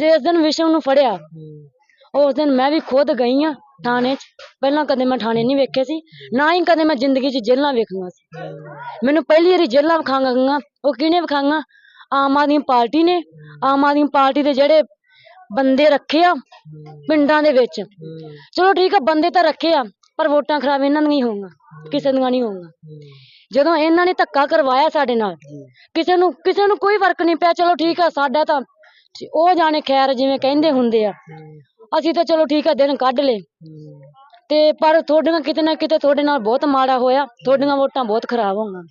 ਜਿਸ ਦਿਨ ਵਿਸ਼ਵ ਨੂੰ ਫੜਿਆ ਉਸ ਦਿਨ ਮੈਂ ਵੀ ਖੁਦ ਗਈ ਆ ਥਾਣੇ 'ਚ। ਪਹਿਲਾਂ ਕਦੇ ਮੈਂ ਥਾਣੇ ਨਹੀਂ ਵੇਖੇ ਸੀ, ਨਾ ਹੀ ਕਦੇ ਮੈਂ ਜ਼ਿੰਦਗੀ 'ਚ ਜੇਲ੍ਹਾਂ ਵੇਖੀਆਂ ਸੀ। ਮੈਨੂੰ ਪਹਿਲੀ ਵਾਰੀ ਜੇਲ੍ਹਾਂ ਵਿਖਾਈਆਂ, ਉਹ ਕਿਹਨੇ ਵਿਖਾਈਆਂ? ਆਮ ਆਦਮੀ ਪਾਰਟੀ ਨੇ। ਆਮ ਆਦਮੀ ਪਾਰਟੀ ਦੇ ਜਿਹੜੇ ਬੰਦੇ ਰੱਖੇ ਆ, ਪਿੰਡਾਂ ਦੇ ਵਿੱਚ। ਚਲੋ ਠੀਕ ਆ, ਬੰਦੇ ਤਾਂ ਰੱਖੇ ਆ, ਪਰ ਵੋਟਾਂ ਖਰਾਬ ਇਹਨਾਂ ਨੂੰ ਹੀ ਹੋਊਗਾ ਕਿਸੇ ਦੀਆਂ ਨਹੀਂ ਹੋਊਗਾ ਜਦੋਂ ਇਹਨਾਂ ਨੇ ਧੱਕਾ ਕਰਵਾਇਆ ਸਾਡੇ ਨਾਲ, ਕਿਸੇ ਨੂੰ ਕਿਸੇ ਨੂੰ ਕੋਈ ਫ਼ਰਕ ਨਹੀਂ ਪਿਆ, ਚਲੋ ਠੀਕ ਆ, ਸਾਡਾ ਤਾਂ ਉਹ ਜਾਣੇ ਖੈਰ ਜਿਵੇਂ ਕਹਿੰਦੇ ਹੁੰਦੇ ਆ। ਅਸੀਂ ਤਾਂ ਚਲੋ ਠੀਕ ਆ, ਦਿਨ ਕੱਢ ਲਏ। ਤੇ ਪਰ ਤੁਹਾਡੀਆਂ ਕਿਤੇ ਨਾ ਕਿਤੇ ਤੁਹਾਡੇ ਨਾਲ ਬਹੁਤ ਮਾੜਾ ਹੋਇਆ। ਤੁਹਾਡੀਆਂ ਵੋਟਾਂ ਬਹੁਤ ਖਰਾਬ ਹੋਈਆਂ।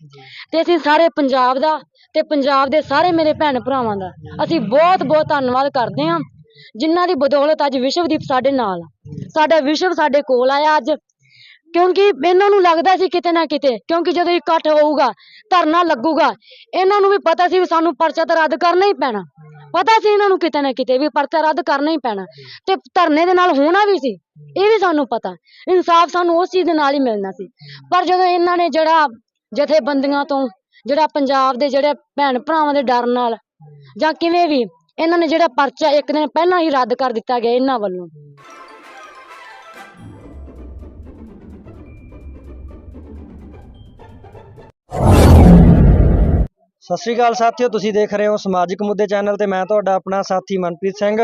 ਤੇ ਅਸੀਂ ਸਾਰੇ ਪੰਜਾਬ ਦਾ ਤੇ ਪੰਜਾਬ ਦੇ ਸਾਰੇ ਮੇਰੇ ਭੈਣ ਭਰਾਵਾਂ ਦਾ ਅਸੀਂ ਬਹੁਤ ਬਹੁਤ ਧੰਨਵਾਦ ਕਰਦੇ ਹਾਂ। ਜਿਨ੍ਹਾਂ ਦੀ ਬਦੌਲਤ ਅੱਜ ਵਿਸ਼ਵਦੀਪ ਸਾਡੇ ਨਾਲ ਸਾਡਾ ਵਿਸ਼ਵ ਸਾਡੇ ਕੋਲ ਆਇਆ ਅੱਜ। ਕਿਉਂਕਿ ਇਹਨਾਂ ਨੂੰ ਲੱਗਦਾ ਸੀ ਕਿਤੇ ਨਾ ਕਿਤੇ, ਕਿਉਂਕਿ ਜਦੋਂ ਇਕੱਠ ਹੋਊਗਾ, ਧਰਨਾ ਲੱਗੂਗਾ, ਇਹਨਾਂ ਨੂੰ ਵੀ ਪਤਾ ਸੀ ਵੀ ਸਾਨੂੰ ਪਰਚਾ ਤਾਂ ਰੱਦ ਕਰਨਾ ਹੀ ਪੈਣਾ। ਪਤਾ ਸੀ ਇਹਨਾਂ ਨੂੰ ਕਿਤੇ ਨਾ ਕਿਤੇ ਵੀ ਪਰਚਾ ਰੱਦ ਕਰਨਾ ਹੀ ਪੈਣਾ। ਤੇ ਧਰਨੇ ਦੇ ਨਾਲ ਹੋਣਾ ਵੀ ਸੀ, ਇਹ ਵੀ ਸਾਨੂੰ ਪਤਾ। ਇਨਸਾਫ ਸਾਨੂੰ ਉਸ ਚੀਜ਼ ਦੇ ਨਾਲ ਹੀ ਮਿਲਣਾ ਸੀ। ਪਰ ਜਦੋਂ ਇਹਨਾਂ ਨੇ ਜਿਹੜਾ ਜਥੇਬੰਦੀਆਂ ਤੋਂ, ਜਿਹੜਾ ਪੰਜਾਬ ਦੇ ਜਿਹੜੇ ਭੈਣ ਭਰਾਵਾਂ ਦੇ ਡਰ ਨਾਲ ਜਾਂ ਕਿਵੇਂ ਵੀ ਇਹਨਾਂ ਨੇ ਜਿਹੜਾ ਪਰਚਾ ਇੱਕ ਦਿਨ ਪਹਿਲਾਂ ਹੀ ਰੱਦ ਕਰ ਦਿੱਤਾ ਗਿਆ ਇਹਨਾਂ ਵੱਲੋਂ। ਸਤਿ ਸ਼੍ਰੀ ਅਕਾਲ ਸਾਥੀਓ, ਤੁਸੀਂ ਦੇਖ ਰਹੇ ਹੋ ਸਮਾਜਿਕ ਮੁੱਦੇ ਚੈਨਲ ਤੇ ਮੈਂ ਤੁਹਾਡਾ ਆਪਣਾ ਸਾਥੀ ਮਨਪ੍ਰੀਤ ਸਿੰਘ।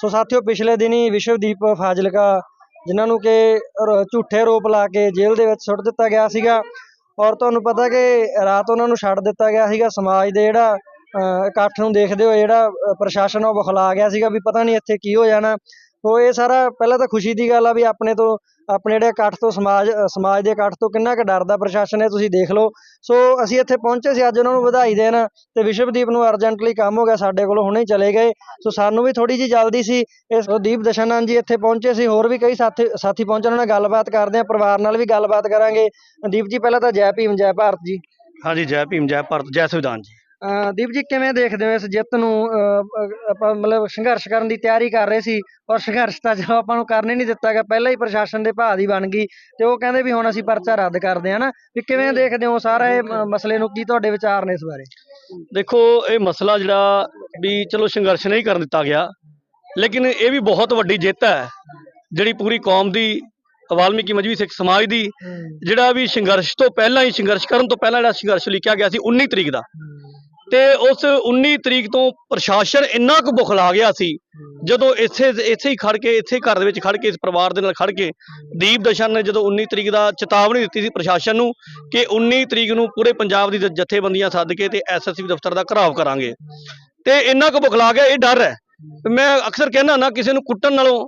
ਸੋ ਸਾਥੀਓ, ਪਿਛਲੇ ਦਿਨੀ ਵਿਸ਼ਵਦੀਪ ਫਾਜ਼ਿਲਕਾ, ਜਿਨ੍ਹਾਂ ਨੂੰ ਕਿ ਝੂਠੇ ਆਰੋਪ ਲਾ ਕੇ ਜੇਲ੍ਹ ਦੇ ਵਿੱਚ ਸੁੱਟ ਦਿੱਤਾ ਗਿਆ ਸੀਗਾ, ਔਰ ਤੁਹਾਨੂੰ ਪਤਾ ਕਿ ਰਾਤ ਉਹਨਾਂ ਨੂੰ ਛੱਡ ਦਿੱਤਾ ਗਿਆ ਸੀਗਾ ਸਮਾਜ ਦੇ ਜਿਹੜਾ ਇਕੱਠ ਨੂੰ ਦੇਖਦੇ ਹੋਏ ਜਿਹੜਾ ਪ੍ਰਸ਼ਾਸਨ ਉਹ ਬਖਲਾ ਗਿਆ ਸੀਗਾ ਵੀ ਪਤਾ ਨਹੀਂ ਇੱਥੇ ਕੀ ਹੋ ਜਾਣਾ। ਸੋ ਇਹ ਸਾਰਾ ਪਹਿਲਾਂ ਤਾਂ ਖੁਸ਼ੀ ਦੀ ਗੱਲ ਆ ਵੀ ਆਪਣੇ ਤੋਂ, ਆਪਣੇ ਜਿਹੜੇ ਇਕੱਠ ਤੋਂ ਸਮਾਜ ਸਮਾਜ ਦੇ ਇਕੱਠ ਤੋਂ ਕਿੰਨਾ ਕੁ ਡਰਦਾ ਪ੍ਰਸ਼ਾਸਨ ਹੈ, ਤੁਸੀਂ ਦੇਖ ਲਓ। ਸੋ ਅਸੀਂ ਇੱਥੇ ਪਹੁੰਚੇ ਸੀ, ਅੱਜ ਉਹਨਾਂ ਨੂੰ ਵਧਾਈ ਦੇਣ ਤੇ ਵਿਸ਼ਵਦੀਪ ਨੂੰ ਅਰਜੈਂਟਲੀ ਕੰਮ ਹੋ ਗਿਆ ਸਾਡੇ ਕੋਲ, ਹੁਣੇ ਚਲੇ ਗਏ। ਸੋ ਸਾਨੂੰ ਵੀ ਥੋੜੀ ਜੀ ਜਲਦੀ ਸੀ, ਇਸ ਦੀਪ ਦਸ਼ਾਨੰਦ ਜੀ ਇੱਥੇ ਪਹੁੰਚੇ ਸੀ, ਹੋਰ ਵੀ ਕਈ ਸਾਥੀ ਸਾਥੀ ਪਹੁੰਚੇ, ਉਹਨਾਂ ਨਾਲ ਗੱਲਬਾਤ ਕਰਦੇ ਆ ਪਰਿਵਾਰ ਨਾਲ ਵੀ ਗੱਲਬਾਤ ਕਰਾਂਗੇ। ਦੀਪ ਜੀ, ਪਹਿਲਾਂ ਤਾਂ ਜੈ ਭੀਮ, ਜੈ ਭਾਰਤ ਜੀ। ਹਾਂਜੀ, ਜੈ ਭੀਮ, ਜੈ ਭਾਰਤ, ਜੈ ਸੰਵਿਧਾਨ ਜੀ। ਦੀਪ ਜੀ ਕਿਵੇਂ ਦੇਖਦੇ ਹੋ ਇਸ ਜਿੱਤ ਨੂੰ? ਆਪਾਂ ਮਤਲਬ ਸੰਘਰਸ਼ ਕਰਨ ਦੀ ਤਿਆਰੀ ਕਰ ਰਹੇ ਸੀ ਔਰ ਸੰਘਰਸ਼ ਤਾਂ ਚਲੋ ਆਪਾਂ ਨੂੰ ਕਰਨੇ ਨਹੀਂ ਦਿੱਤਾ ਗਿਆ ਪਹਿਲਾਂ ਹੀ ਪ੍ਰਸ਼ਾਸਨ ਦੇ ਭਾਅ ਦੀ ਬਣ ਗਈ ਤੇ ਉਹ ਕਹਿੰਦੇ ਵੀ ਹੁਣ ਅਸੀਂ ਪਰਚਾ ਰੱਦ ਕਰਦੇ ਹਾਂ ਨਾ। ਵੀ ਕਿਵੇਂ ਦੇਖਦੇ ਹੋ ਸਾਰਾ ਇਹ ਮਸਲੇ ਨੂੰ ਕੀ ਤੁਹਾਡੇ ਵਿਚਾਰ ਨੇ ਇਸ ਬਾਰੇ? ਦੇਖੋ ਇਹ ਮਸਲਾ ਜਿਹੜਾ ਵੀ ਚਲੋ ਸੰਘਰਸ਼ ਨਹੀਂ ਕਰਨ ਦਿੱਤਾ ਗਿਆ ਲੇਕਿਨ ਇਹ ਵੀ ਬਹੁਤ ਵੱਡੀ ਜਿੱਤ ਹੈ ਜਿਹੜੀ ਪੂਰੀ ਕੌਮ ਦੀ ਵਾਲਮੀਕੀ ਮਜਬੀ ਸਿੱਖ ਸਮਾਜ ਦੀ ਜਿਹੜਾ ਵੀ ਸੰਘਰਸ਼ ਤੋਂ ਪਹਿਲਾਂ ਹੀ ਸੰਘਰਸ਼ ਕਰਨ ਤੋਂ ਪਹਿਲਾਂ ਜਿਹੜਾ ਸੰਘਰਸ਼ ਲਿਖਿਆ ਗਿਆ ਸੀ 19 ਤਰੀਕ ਦਾ। ਤੇ ਉਸ 19 ਤਰੀਕ ਤੋਂ ਪ੍ਰਸ਼ਾਸਨ ਇੰਨਾ ਕੁ ਬੁਖਲਾ ਗਿਆ ਸੀ ਜਦੋਂ ਇੱਥੇ ਇੱਥੇ ਹੀ ਖੜ ਕੇ ਇੱਥੇ ਘਰ ਦੇ ਵਿੱਚ ਖੜ ਕੇ ਇਸ ਪਰਿਵਾਰ ਦੇ ਨਾਲ ਖੜ ਕੇ ਦੀਪ ਦਸ਼ਨ ਨੇ ਜਦੋਂ 19 ਤਰੀਕ ਦਾ ਚੇਤਾਵਨੀ ਦਿੱਤੀ ਸੀ ਪ੍ਰਸ਼ਾਸਨ ਨੂੰ ਕਿ 19 ਤਰੀਕ ਨੂੰ ਪੂਰੇ ਪੰਜਾਬ ਦੀ ਜਥੇਬੰਦੀਆਂ ਸੱਦ ਕੇ ਤੇ ਐਸਐਸਪੀ ਦਫ਼ਤਰ ਦਾ ਘਰਾਵ ਕਰਾਂਗੇ। ਤੇ ਇੰਨਾ ਕੁ ਬੁਖਲਾ ਗਿਆ ਇਹ ਡਰ ਹੈ। ਮੈਂ ਅਕਸਰ ਕਹਿੰਦਾ ਨਾ ਕਿਸੇ ਨੂੰ ਕੁੱਟਣ ਨਾਲੋਂ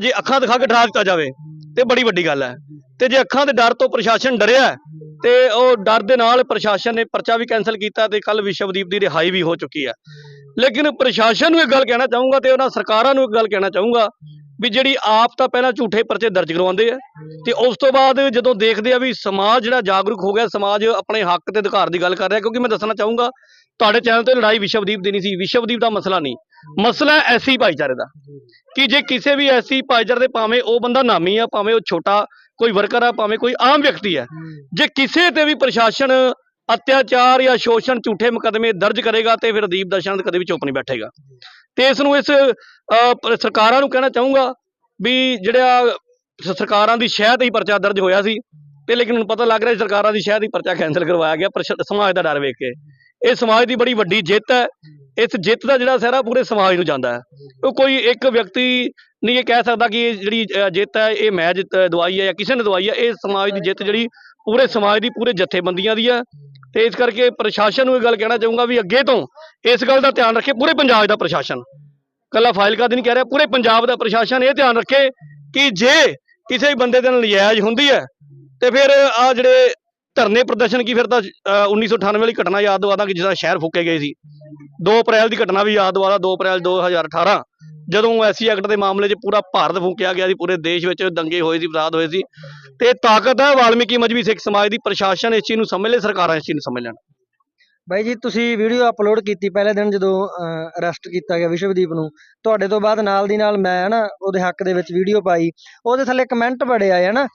ਜੇ ਅੱਖਾਂ ਦਿਖਾ ਕੇ ਡਰਾ ਦਿੱਤਾ ਜਾਵੇ ਤੇ ਬੜੀ ਵੱਡੀ ਗੱਲ ਹੈ। ਤੇ ਜੇ ਅੱਖਾਂ ਦੇ ਡਰ ਤੋਂ ਪ੍ਰਸ਼ਾਸਨ ਡਰਿਆ ਤੇ ਉਹ ਡਰ ਦੇ ਨਾਲ ਪ੍ਰਸ਼ਾਸਨ ਨੇ ਪਰਚਾ ਵੀ ਕੈਨਸਲ ਕੀਤਾ ਤੇ ਕੱਲ ਵਿਸ਼ਵਦੀਪ ਦੀ ਰਿਹਾਈ ਵੀ ਹੋ ਚੁੱਕੀ ਹੈ। ਲੇਕਿਨ ਪ੍ਰਸ਼ਾਸਨ ਨੂੰ ਇੱਕ ਗੱਲ ਕਹਿਣਾ ਚਾਹੂੰਗਾ ਤੇ ਉਹਨਾਂ ਸਰਕਾਰਾਂ ਨੂੰ ਇੱਕ ਗੱਲ ਕਹਿਣਾ ਚਾਹੂੰਗਾ ਵੀ ਜਿਹੜੀ ਆਪ ਤਾਂ ਪਹਿਲਾਂ ਝੂਠੇ ਪਰਚੇ ਦਰਜ ਕਰਵਾਉਂਦੇ ਆ ਤੇ ਉਸ ਤੋਂ ਬਾਅਦ ਜਦੋਂ ਦੇਖਦੇ ਆ ਵੀ ਸਮਾਜ ਜਿਹੜਾ ਜਾਗਰੂਕ ਹੋ ਗਿਆ, ਸਮਾਜ ਆਪਣੇ ਹੱਕ ਤੇ ਅਧਿਕਾਰ ਦੀ ਗੱਲ ਕਰ ਰਿਹਾ, ਕਿਉਂਕਿ ਮੈਂ ਦੱਸਣਾ ਚਾਹੂੰਗਾ, ਤੁਹਾਡੇ ਚੈਨਲ ਤੇ ਲੜਾਈ ਵਿਸ਼ਵਦੀਪ ਦੀ ਨਹੀਂ ਸੀ, ਵਿਸ਼ਵਦੀਪ ਦਾ ਮਸਲਾ ਨਹੀਂ। ਮਸਲਾ ਐਸੀ ਭਾਈਚਾਰੇ ਦਾ ਕਿ ਜੇ ਕਿਸੇ ਵੀ ਐਸੀ ਭਾਈਚਾਰੇ ਦੇ ਭਾਵੇਂ ਉਹ ਬੰਦਾ ਨਾਮੀ ਆ, ਭਾਵੇਂ ਉਹ ਛੋਟਾ ਕੋਈ ਵਰਕਰ ਆ ਭਾਵੇਂ ਕੋਈ ਆਮ ਵਿਅਕਤੀ ਹੈ ਜੇ ਕਿਸੇ ਤੇ ਵੀ ਪ੍ਰਸ਼ਾਸਨ ਅਤਿਆਚਾਰ ਜਾਂ ਸ਼ੋਸ਼ਣ ਝੂਠੇ ਮੁਕਦਮੇ ਦਰਜ ਕਰੇਗਾ ਤੇ ਫਿਰ ਦੀਪ ਦਰਸ਼ਨ ਕਦੇ ਵੀ ਚੁੱਪ ਨਹੀਂ ਬੈਠੇਗਾ। ਤੇ ਇਸ ਨੂੰ ਇਸ ਸਰਕਾਰਾਂ ਨੂੰ ਕਹਿਣਾ ਚਾਹੂੰਗਾ ਵੀ ਜਿਹੜਾ ਸਰਕਾਰਾਂ ਦੀ ਸ਼ਹਿ ਤੇ ਹੀ ਪਰਚਾ ਦਰਜ ਹੋਇਆ ਸੀ ਤੇ ਲੇਕਿਨ ਹੁਣ ਪਤਾ ਲੱਗ ਰਿਹਾ ਸਰਕਾਰਾਂ ਦੀ ਸ਼ਹਿ ਦੀ ਪਰਚਾ ਕੈਨਸਲ ਕਰਵਾਇਆ ਗਿਆ ਪ੍ਰਸ਼- ਸਮਾਜ ਦਾ ਡਰ ਵੇਖ ਕੇ। ਇਹ ਸਮਾਜ ਦੀ ਬੜੀ ਵੱਡੀ ਜਿੱਤ ਹੈ। ਇਸ ਜਿੱਤ ਦਾ ਜਿਹੜਾ ਸਿਹਰਾ ਪੂਰੇ ਸਮਾਜ ਨੂੰ ਜਾਂਦਾ ਹੈ। ਉਹ ਕੋਈ ਇੱਕ ਵਿਅਕਤੀ ਨਹੀਂ, ਇਹ ਕਹਿ ਸਕਦਾ ਕਿ ਇਹ ਜਿਹੜੀ ਜਿੱਤ ਹੈ, ਇਹ ਮੈਂ ਜਿੱਤ ਦਵਾਈ ਹੈ ਜਾਂ ਕਿਸੇ ਨੇ ਦਵਾਈ ਹੈ, ਇਹ ਸਮਾਜ ਦੀ ਜਿੱਤ ਜਿਹੜੀ ਪੂਰੇ ਸਮਾਜ ਦੀ, ਪੂਰੇ ਜਥੇਬੰਦੀਆਂ ਦੀ ਹੈ। ਤੇ ਇਸ ਕਰਕੇ ਪ੍ਰਸ਼ਾਸਨ ਨੂੰ ਇਹ ਗੱਲ ਕਹਿਣਾ ਚਾਹੂੰਗਾ ਵੀ ਅੱਗੇ ਤੋਂ ਇਸ ਗੱਲ ਦਾ ਧਿਆਨ ਰੱਖੇ, ਪੂਰੇ ਪੰਜਾਬ ਦਾ ਪ੍ਰਸ਼ਾਸਨ। ਕੱਲਾ ਫਾਈਲਕਾ ਦੀ ਨਹੀਂ ਕਹਿ ਰਿਹਾ, ਪੂਰੇ ਪੰਜਾਬ ਦਾ ਪ੍ਰਸ਼ਾਸਨ ਇਹ ਧਿਆਨ ਰੱਖੇ ਕਿ ਜੇ ਕਿਸੇ ਬੰਦੇ ਦੇ ਨਾਲ ਨਜਾਇਜ਼ ਹੁੰਦੀ ਹੈ, ਤੇ ਫਿਰ ਆ ਜਿਹੜੇ ਧਰਨੇ ਪ੍ਰਦਰਸ਼ਨ ਕੀ ਫਿਰ ਤਾਂ ਅਹ, 1998 ਵਾਲੀ ਘਟਨਾ ਯਾਦ ਦਵਾਦਾ ਕਿ ਜਿਹਦਾ ਸ਼ਹਿਰ ਫੂਕੇ ਗਏ ਸੀ। 2 ਅਪ੍ਰੈਲ ਦੀ ਘਟਨਾ ਵੀ ਯਾਦ ਦਵਾਦਾ 2 ਅਪ੍ਰੈਲ 2018 ਜਦੋਂ ਐਸੀ ਐਕਟ ਦੇ ਮਾਮਲੇ 'ਚ ਪੂਰਾ ਭਾਰਤ ਫੂਕਿਆ ਗਿਆ ਸੀ ਪੂਰੇ ਦੇਸ਼ ਵਿੱਚ ਦੰਗੇ ਹੋਏ ਸੀ ਵਿਵਾਦ ਹੋਏ ਸੀ। ਤੇ ਤਾਕਤ ਹੈ ਵਾਲਮੀਕੀ ਮਜਬੀ ਸਿੱਖ ਸਮਾਜ ਦੀ ਪ੍ਰਸ਼ਾਸਨ ਇਸ ਚੀਜ਼ ਨੂੰ ਸਮਝ ਲੈ ਸਰਕਾਰਾਂ ਇਸ ਚੀਜ਼ ਨੂੰ ਸਮਝ ਲੈਣ। ਬਾਈ ਜੀ, ਤੁਸੀਂ ਵੀਡੀਓ ਅਪਲੋਡ ਕੀਤੀ ਪਹਿਲੇ ਦਿਨ ਜਦੋਂ ਅਰੈਸਟ ਕੀਤਾ ਗਿਆ ਵਿਸ਼ਵਦੀਪ ਨੂੰ, ਤੁਹਾਡੇ ਤੋਂ ਬਾਅਦ ਨਾਲ ਦੀ ਨਾਲ ਮੈਂ ਨਾ ਉਹਦੇ ਹੱਕ ਦੇ ਵਿੱਚ ਵੀਡੀਓ ਪਾਈ। ਉਹਦੇ ਥੱਲੇ ਕਮੈਂਟ ਬੜੇ ਆਏ ਹਨਾ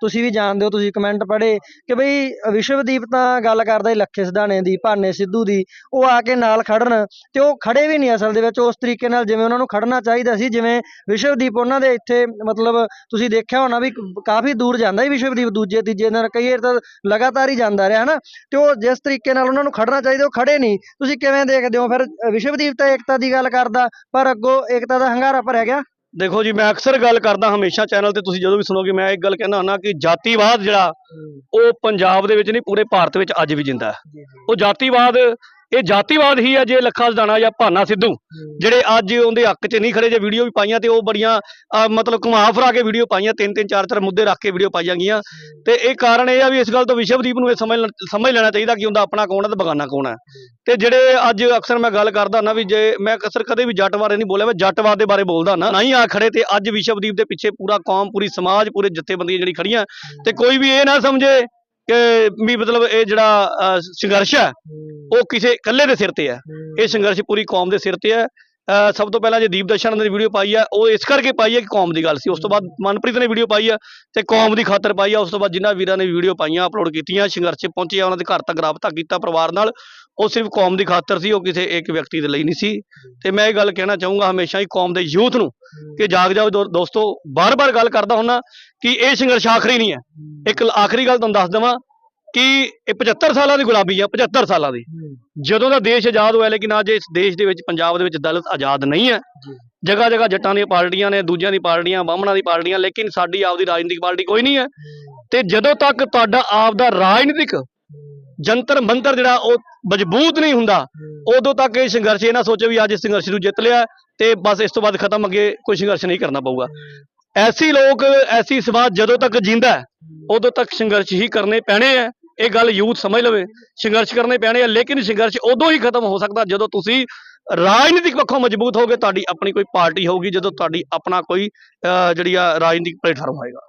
ਤੁਸੀਂ ਵੀ ਜਾਣਦੇ ਹੋ, ਤੁਸੀਂ ਕਮੈਂਟ ਪੜ੍ਹੇ ਕਿ ਬਈ ਵਿਸ਼ਵਦੀਪ ਤਾਂ ਗੱਲ ਕਰਦਾ ਹੀ ਲੱਖੇ ਸਿਧਾਣੇ ਦੀ, ਭਾਨੇ ਸਿੱਧੂ ਦੀ, ਉਹ ਆ ਕੇ ਨਾਲ ਖੜਨ ਤੇ ਉਹ ਖੜੇ ਵੀ ਨਹੀਂ ਅਸਲ ਦੇ ਵਿੱਚ, ਉਸ ਤਰੀਕੇ ਨਾਲ ਜਿਵੇਂ ਉਹਨਾਂ ਨੂੰ ਖੜਨਾ ਚਾਹੀਦਾ ਸੀ, ਜਿਵੇਂ ਵਿਸ਼ਵਦੀਪ ਉਹਨਾਂ ਦੇ ਇੱਥੇ ਮਤਲਬ ਤੁਸੀਂ ਦੇਖਿਆ ਹੋਣਾ ਵੀ ਕਾਫੀ ਦੂਰ ਜਾਂਦਾ ਹੀ ਵਿਸ਼ਵਦੀਪ ਦੂਜੇ ਤੀਜੇ ਦਿਨ, ਕਈ ਵਾਰ ਤਾਂ ਲਗਾਤਾਰ ਹੀ ਜਾਂਦਾ ਰਿਹਾ, ਹਨਾ? ਤੇ ਉਹ ਜਿਸ ਤਰੀਕੇ ਨਾਲ ਉਹਨਾਂ ਨੂੰ ਖੜਨਾ ਚਾਹੀਦਾ ਉਹ ਖੜੇ ਨਹੀਂ। ਤੁਸੀਂ ਕਿਵੇਂ ਦੇਖਦੇ ਹੋ? ਫਿਰ ਵਿਸ਼ਵਦੀਪ ਤਾਂ ਏਕਤਾ ਦੀ ਗੱਲ ਕਰਦਾ ਪਰ ਅੱਗੋਂ ਏਕਤਾ ਦਾ ਹੰਗਾਰਾ ਭਰਿਆ ਗਿਆ। ਦੇਖੋ ਜੀ ਮੈਂ ਅਕਸਰ ਗੱਲ ਕਰਦਾ ਹਮੇਸ਼ਾ ਚੈਨਲ ਤੇ ਤੁਸੀਂ ਜਦੋਂ ਵੀ ਸੁਣੋਗੇ ਮੈਂ ਇੱਕ ਗੱਲ ਕਹਿੰਦਾ ਹੁੰਦਾ ਕਿ ਜਾਤੀਵਾਦ ਜਿਹੜਾ ਉਹ ਪੰਜਾਬ ਦੇ ਵਿੱਚ ਨਹੀਂ ਪੂਰੇ ਭਾਰਤ ਵਿੱਚ ਅੱਜ ਵੀ ਜਿੰਦਾ। ਹੈ ਉਹ ਜਾਤੀਵਾਦ ਇਹ ਜਾਤੀਵਾਦ ਹੀ ਹੈ ਜੇ ਲੱਖਾ ਸਦਾਣਾ ਜਾਂ ਭਾਨਾ ਸਿੱਧੂ ਜਿਹੜੇ ਅੱਜ ਉਹਦੇ ਹੱਕ 'ਚ ਨਹੀਂ ਖੜੇ ਜੇ ਵੀਡੀਓ ਵੀ ਪਾਈਆਂ ਤੇ ਉਹ ਬੜੀਆਂ ਮਤਲਬ ਘੁਮਾ ਫਿਰਾ ਕੇ ਵੀਡੀਓ ਪਾਈਆਂ ਤਿੰਨ ਤਿੰਨ ਚਾਰ ਚਾਰ ਮੁੱਦੇ ਰੱਖ ਕੇ ਵੀਡੀਓ ਪਾਈਆਂ ਗਈਆਂ। ਤੇ ਇਹ ਕਾਰਨ ਇਹ ਆ ਵੀ ਇਸ ਗੱਲ ਤੋਂ ਵਿਸ਼ਵਦੀਪ ਨੂੰ ਇਹ ਸਮਝ ਸਮਝ ਲੈਣਾ ਚਾਹੀਦਾ ਕਿ ਉਹਦਾ ਆਪਣਾ ਕੌਣ ਹੈ ਤੇ ਬਗਾਨਾ ਕੌਣ ਹੈ। ਤੇ ਜਿਹੜੇ ਅੱਜ ਅਕਸਰ ਮੈਂ ਗੱਲ ਕਰਦਾ ਨਾ ਵੀ ਜੇ ਮੈਂ ਅਕਸਰ ਕਦੇ ਵੀ ਜੱਟ ਬਾਰੇ ਨਹੀਂ ਬੋਲਿਆ ਮੈਂ ਜੱਟਵਾਦ ਦੇ ਬਾਰੇ ਬੋਲਦਾ ਨਾ। ਨਹੀਂ ਆ ਖੜੇ ਤੇ ਅੱਜ ਵਿਸ਼ਵਦੀਪ ਦੇ ਪਿੱਛੇ ਪੂਰਾ ਕੌਮ ਪੂਰੀ ਸਮਾਜ ਪੂਰੇ ਜਥੇਬੰਦੀਆਂ ਜਿਹੜੀ ਖੜੀਆਂ ਤੇ ਕੋਈ ਵੀ ਇਹ ਨਾ ਸਮਝੇ ਕਿ ਵੀ ਮਤਲਬ ਇਹ ਜਿਹੜਾ ਸੰਘਰਸ਼ ਹੈ ਉਹ ਕਿਸੇ ਇਕੱਲੇ ਦੇ ਸਿਰ ਤੇ ਹੈ। ਇਹ ਸੰਘਰਸ਼ ਪੂਰੀ ਕੌਮ ਦੇ ਸਿਰ ਤੇ ਹੈ। ਸਭ ਤੋਂ ਪਹਿਲਾਂ ਜੇ ਦੀਪ ਦਰਸ਼ਨ ਨੇ ਵੀਡੀਓ ਪਾਈ ਆ, ਉਹ ਇਸ ਕਰਕੇ ਪਾਈ ਹੈ ਕਿ ਕੌਮ ਦੀ ਗੱਲ ਸੀ। ਉਸ ਤੋਂ ਬਾਅਦ ਮਨਪ੍ਰੀਤ ਨੇ ਵੀਡੀਓ ਪਾਈ ਆ ਤੇ ਕੌਮ ਦੀ ਖਾਤਰ ਪਾਈ ਆ। ਉਸ ਤੋਂ ਬਾਅਦ ਜਿਨ੍ਹਾਂ ਵੀਰਾਂ ਨੇ ਵੀਡੀਓ ਪਾਈਆਂ ਅਪਲੋਡ ਕੀਤੀਆਂ, ਸੰਘਰਸ਼ 'ਚ ਪਹੁੰਚੇ ਉਹਨਾਂ ਦੇ ਘਰ ਤੱਕ ਰਾਬਤਾ ਕੀਤਾ ਪਰਿਵਾਰ ਨਾਲ। ਉਹ ਸਿਰਫ ਕੌਮ ਦੀ ਖਾਤਰ ਸੀ, ਉਹ ਕਿਸੇ ਇੱਕ ਵਿਅਕਤੀ ਦੇ ਲਈ ਨਹੀਂ ਸੀ। ਤੇ ਮੈਂ ਇਹ ਗੱਲ ਕਹਿਣਾ ਚਾਹੂੰਗਾ ਹਮੇਸ਼ਾ ਹੀ ਕੌਮ ਦੇ ਯੂਥ ਨੂੰ ਕਿ ਜਾਗ ਜਾਓ ਦੋ- ਦੋਸਤੋ ਬਾਰ-ਬਾਰ ਗੱਲ ਕਰਦਾ ਹੁੰਨਾ ਕਿ ਇਹ ਸੰਘਰਸ਼ ਆਖਰੀ ਨਹੀਂ ਹੈ। ਇੱਕ ਆਖਰੀ ਗੱਲ ਤੁਹਾਨੂੰ ਦੱਸ ਦਵਾਂ ਕਿ ਇਹ 75 ਸਾਲਾਂ ਦੀ ਗੁਲਾਮੀ ਆ 75 ਸਾਲਾਂ ਦੀ। ਜਦੋਂ ਦਾ ਦੇਸ਼ ਆਜ਼ਾਦ ਹੋਇਆ ਲੇਕਿਨ ਅੱਜ ਇਸ ਦੇਸ਼ ਦੇ ਵਿੱਚ ਪੰਜਾਬ ਦੇ ਵਿੱਚ ਦਲਿਤ ਆਜ਼ਾਦ ਨਹੀਂ ਹੈ। ਜਗ੍ਹਾ ਜਗ੍ਹਾ ਜੱਟਾਂ ਦੀਆਂ ਪਾਰਟੀਆਂ ਨੇ ਦੂਜਿਆਂ ਦੀ ਪਾਰਟੀਆਂ ਬਾਹਮਣਾਂ ਦੀ ਪਾਰਟੀਆਂ ਲੇਕਿਨ ਸਾਡੀ ਆਪਦੀ ਰਾਜਨੀਤਿਕ ਪਾਰਟੀ ਕੋਈ ਨਹੀਂ ਹੈ। ਤੇ ਜਦੋਂ ਤੱਕ ਤੁਹਾਡਾ ਆਪਦਾ ਰਾਜਨੀਤਿਕ ਜੰਤਰ ਮੰਤਰ ਜਿਹੜਾ ਉਹ ਮਜ਼ਬੂਤ ਨਹੀਂ ਹੁੰਦਾ ਉਦੋਂ ਤੱਕ ਇਹ ਸੰਘਰਸ਼ ਇਹ ਨਾ ਸੋਚੋ ਵੀ ਅੱਜ ਇਸ ਸੰਘਰਸ਼ ਨੂੰ ਜਿੱਤ ਲਿਆ ਤੇ ਬਸ ਇਸ ਤੋਂ ਬਾਅਦ ਖਤਮ ਅੱਗੇ ਕੋਈ ਸੰਘਰਸ਼ ਨਹੀਂ ਕਰਨਾ ਪਊਗਾ। ਐਸੀ ਲੋਕ ਐਸੀ ਸਮਾਜ ਜਦੋਂ ਤੱਕ ਜਿੰਦਾ ਉਦੋਂ ਤੱਕ ਸੰਘਰਸ਼ ਹੀ ਕਰਨੇ ਪੈਣੇ ਆ ਇਹ ਗੱਲ ਯੂਥ ਸਮਝ ਲਵੇ ਸੰਘਰਸ਼ ਕਰਨੇ ਪੈਣੇ ਆ ਲੇਕਿਨ ਸੰਘਰਸ਼ ਉਦੋਂ ਹੀ ਖਤਮ ਹੋ ਸਕਦਾ ਜਦੋਂ ਤੁਸੀਂ ਰਾਜਨੀਤਿਕ ਪੱਖੋਂ ਮਜ਼ਬੂਤ ਹੋਗੇ ਤੁਹਾਡੀ ਆਪਣੀ ਕੋਈ ਪਾਰਟੀ ਹੋਊਗੀ ਜਦੋਂ ਤੁਹਾਡੀ ਆਪਣਾ ਕੋਈ ਅਹ, ਜਿਹੜੀ ਆ ਰਾਜਨੀਤਿਕ ਪਲੇਟਫਾਰਮ ਹੋਏਗਾ।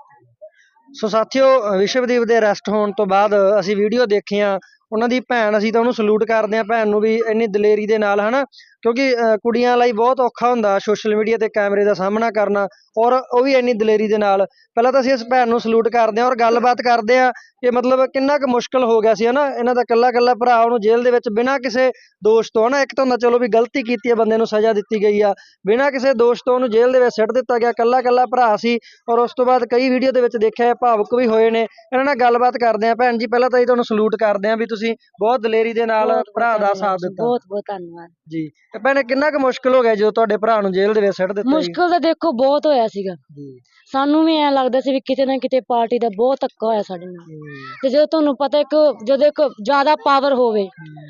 ਸੋ ਸਾਥੀਓ ਵਿਸ਼ਵਦੀਪ ਦੇ ਅਰੈਸਟ ਹੋਣ ਤੋਂ ਬਾਅਦ ਅਸੀਂ ਵੀਡੀਓ ਦੇਖੀਆਂ ਉਹਨਾਂ ਦੀ ਭੈਣ ਅਸੀਂ ਤਾਂ ਉਹਨੂੰ ਸਲੂਟ ਕਰਦੇ ਹਾਂ ਭੈਣ ਨੂੰ ਵੀ ਇੰਨੀ ਦਲੇਰੀ ਦੇ ਨਾਲ ਹਨਾ? ਕਿਉਂਕਿ ਕੁੜੀਆਂ ਲਈ ਬਹੁਤ ਔਖਾ ਹੁੰਦਾ ਸੋਸ਼ਲ ਮੀਡੀਆ ਤੇ ਕੈਮਰੇ ਦਾ ਸਾਹਮਣਾ ਕਰਨਾ ਔਰ ਉਹ ਵੀ ਇੰਨੀ ਦਲੇਰੀ ਦੇ ਨਾਲ। ਪਹਿਲਾਂ ਤਾਂ ਅਸੀਂ ਇਸ ਭੈਣ ਨੂੰ ਸਲੂਟ ਕਰਦੇ ਹਾਂ ਔਰ ਗੱਲਬਾਤ ਕਰਦੇ ਹਾਂ ਕਿ ਮਤਲਬ ਕਿੰਨਾ ਕੁ ਮੁਸ਼ਕਲ ਹੋ ਗਿਆ ਸੀ ਹਨਾ? ਇਹਨਾਂ ਦਾ ਕੱਲਾ ਕੱਲਾ ਭਰਾ ਉਹਨੂੰ ਜੇਲ੍ਹ ਦੇ ਵਿੱਚ ਬਿਨਾਂ ਕਿਸੇ ਦੋਸ਼ ਤੋਂ ਹਨਾ? ਇੱਕ ਤਾਂ ਹੁੰਦਾ ਚਲੋ ਵੀ ਗਲਤੀ ਕੀਤੀ ਹੈ ਬੰਦੇ ਨੂੰ ਸਜ਼ਾ ਦਿੱਤੀ ਗਈ ਆ। ਬਿਨਾਂ ਕਿਸੇ ਦੋਸ਼ ਤੋਂ ਉਹਨੂੰ ਜੇਲ੍ਹ ਦੇ ਵਿੱਚ ਸਿੱਟ ਦਿੱਤਾ ਗਿਆ ਕੱਲਾ ਕੱਲਾ ਭਰਾ ਸੀ ਔਰ ਉਸ ਤੋਂ ਬਾਅਦ ਕਈ ਵੀਡੀਓ ਦੇ ਵਿੱਚ ਦੇਖਿਆ ਭਾਵੁਕ ਵੀ ਹੋਏ ਨੇ। ਇਹਨਾਂ ਨਾਲ ਗੱਲਬਾਤ ਕਰਦੇ ਆ ਭੈਣ ਜੀ ਪਹਿਲਾਂ ਤਾਂ ਜੀ ਤੁਹਾਨੂੰ ਸਲੂਟ ਕਰਦੇ ਆ ਵੀ ਤੁਸੀਂ ਬਹੁਤ ਦਲੇਰੀ ਦੇ ਨਾਲ ਭਰਾ ਦਾ ਸਾਥ ਦਿੱਤਾ। ਬਹੁਤ ਬਹੁਤ ਧੰਨਵਾਦ। ਜੀ। ਤੇ ਭੈਣੇ ਕਿੰਨਾ ਕੁ ਮੁਸ਼ਕਲ ਹੋ ਗਿਆ ਜਦੋਂ ਤੁਹਾਡੇ ਭਰਾ ਨੂੰ ਜੇਲ੍ਹ ਦੇ ਵਿੱਚ ਸਿੱਟ ਦਿੱਤਾ ਜੀ? ਮੁਸ਼ਕਲ ਤਾਂ ਦੇਖੋ ਬਹੁਤ ਹੋਇਆ ਸੀਗਾ। ਜੀ। ਸਾਨੂੰ ਵੀ ਐ ਲੱਗਦਾ ਸੀ ਵੀ ਕਿਤੇ ਨਾ ਕਿਤੇ ਪਾਰਟੀ ਦਾ ਬਹੁਤ ਧੱਕਾ ਹੋਇਆ ਸਾਡੇ ਨਾਲ। ਤੇ ਜਦੋਂ ਤੁਹਾਨੂੰ ਪਤਾ ਇੱਕ ਜਦੋਂ ਇੱਕ ਜ਼ਿਆਦਾ ਪਾਵਰ ਹੋਵੇ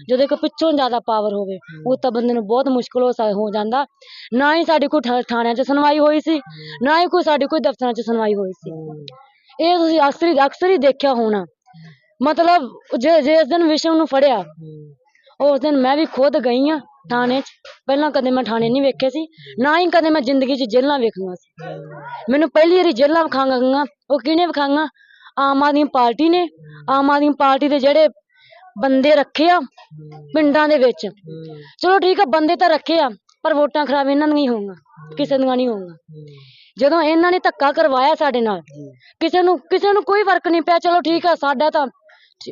ਜਦੋਂ ਇੱਕ ਪਿੱਛੋਂ ਜ਼ਿਆਦਾ ਪਾਵਰ ਹੋਵੇ ਉਹ ਤਾਂ ਬੰਦੇ ਨੂੰ ਬਹੁਤ ਮੁਸ਼ਕਲ ਹੋ ਸਕ- ਹੋ ਜਾਂਦਾ। ਨਾ ਹੀ ਸਾਡੀ ਕੋਈ ਥਾਣਿਆਂ 'ਚ ਸੁਣਵਾਈ ਹੋਈ ਸੀ ਨਾ ਹੀ ਕੋਈ ਸਾਡੀ ਕੋਈ ਦਫ਼ਤਰਾਂ 'ਚ ਸੁਣਵਾਈ ਹੋਈ ਸੀ। ਇਹ ਤੁਸੀਂ ਅਕਸਰ ਹੀ ਅਕਸਰ ਹੀ ਦੇਖਿਆ ਹੋਣਾ। ਮਤਲਬ ਜੇ ਜਿਸ ਦਿਨ ਵਿਸ਼ਵ ਨੂੰ ਫੜਿਆ ਉਸ ਦਿਨ ਮੈਂ ਵੀ ਖੁਦ ਗਈ ਆ ਥਾਣੇ 'ਚ। ਪਹਿਲਾਂ ਕਦੇ ਮੈਂ ਥਾਣੇ ਨਹੀਂ ਵੇਖੇ ਸੀ, ਨਾ ਹੀ ਕਦੇ ਮੈਂ ਜ਼ਿੰਦਗੀ 'ਚ ਜੇਲ੍ਹਾਂ ਵੇਖੀਆਂ ਸੀ। ਮੈਨੂੰ ਪਹਿਲੀ ਵਾਰੀ ਜੇਲ੍ਹਾਂ ਵਿਖਾਈਆਂ ਉਹ ਕਿਹਨੇ ਵਿਖਾਈਆਂ ਆਮ ਆਦਮੀ ਪਾਰਟੀ ਨੇ। ਆਮ ਆਦਮੀ ਪਾਰਟੀ ਦੇ ਜਿਹੜੇ ਬੰਦੇ ਰੱਖੇ ਆ, ਪਿੰਡਾਂ ਦੇ ਵਿੱਚ। ਚਲੋ ਠੀਕ ਆ, ਬੰਦੇ ਤਾਂ ਰੱਖੇ ਆ, ਪਰ ਵੋਟਾਂ ਖਰਾਬ ਇਹਨਾਂ ਦੀਆਂ ਹੀ ਹੋਊਗਾ, ਕਿਸੇ ਦੀਆਂ ਨਹੀਂ ਹੋਊਗਾ। ਜਦੋਂ ਇਹਨਾਂ ਨੇ ਧੱਕਾ ਕਰਵਾਇਆ ਸਾਡੇ ਨਾਲ, ਕਿਸੇ ਨੂੰ ਕਿਸੇ ਨੂੰ ਕੋਈ ਫ਼ਰਕ ਨਹੀਂ ਪਿਆ, ਚਲੋ ਠੀਕ ਆ, ਸਾਡਾ ਤਾਂ